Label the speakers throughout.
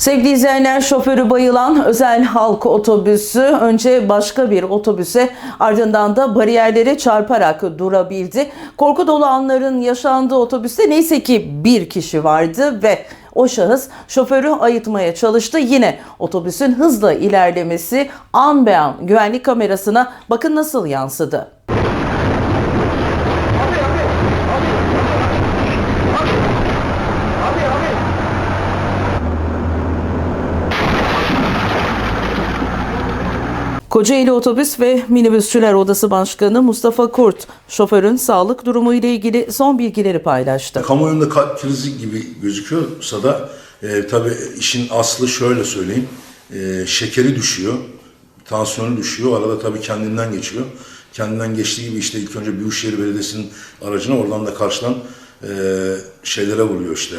Speaker 1: Sevgili izleyenler şoförü bayılan özel halk otobüsü önce başka bir otobüse ardından da bariyerlere çarparak durabildi. Korku dolu anların yaşandığı otobüste neyse ki bir kişi vardı ve o şahıs şoförü ayıtmaya çalıştı. Yine otobüsün hızla ilerlemesi an be an güvenlik kamerasına bakın nasıl yansıdı. Kocaeli Otobüs ve Minibüsçüler Odası Başkanı Mustafa Kurt, şoförün sağlık durumu ile ilgili son bilgileri paylaştı.
Speaker 2: Kamuoyunda kalp krizi gibi gözüküyorsa da e, tabii işin aslı şöyle söyleyeyim. E, şekeri düşüyor, tansiyonu düşüyor. Arada tabii kendinden geçiyor. Kendinden geçtiği gibi işte ilk önce Büyükşehir Belediyesi'nin aracına oradan da karşıdan e, şeylere vuruyor işte.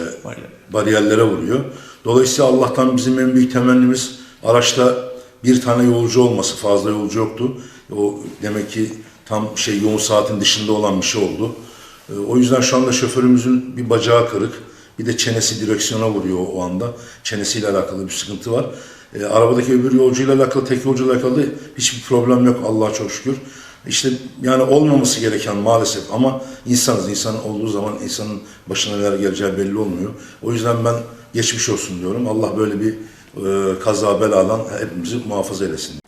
Speaker 2: Bariyerlere vuruyor. Dolayısıyla Allah'tan bizim en büyük temennimiz araçta bir tane yolcu olması. Fazla yolcu yoktu. O demek ki tam şey yoğun saatin dışında olan bir şey oldu. E, O yüzden şu anda şoförümüzün bir bacağı kırık, bir de çenesi direksiyona vuruyor o anda. Çenesiyle alakalı bir sıkıntı var. E, arabadaki öbür yolcuyla alakalı, tek yolcuyla alakalı hiçbir problem yok Allah'a çok şükür. İşte yani olmaması gereken maalesef ama insanız. İnsan olduğu zaman insanın başına neler geleceği belli olmuyor. O yüzden ben geçmiş olsun diyorum. Allah böyle bir kaza beladan hepimizi muhafaza eylesin.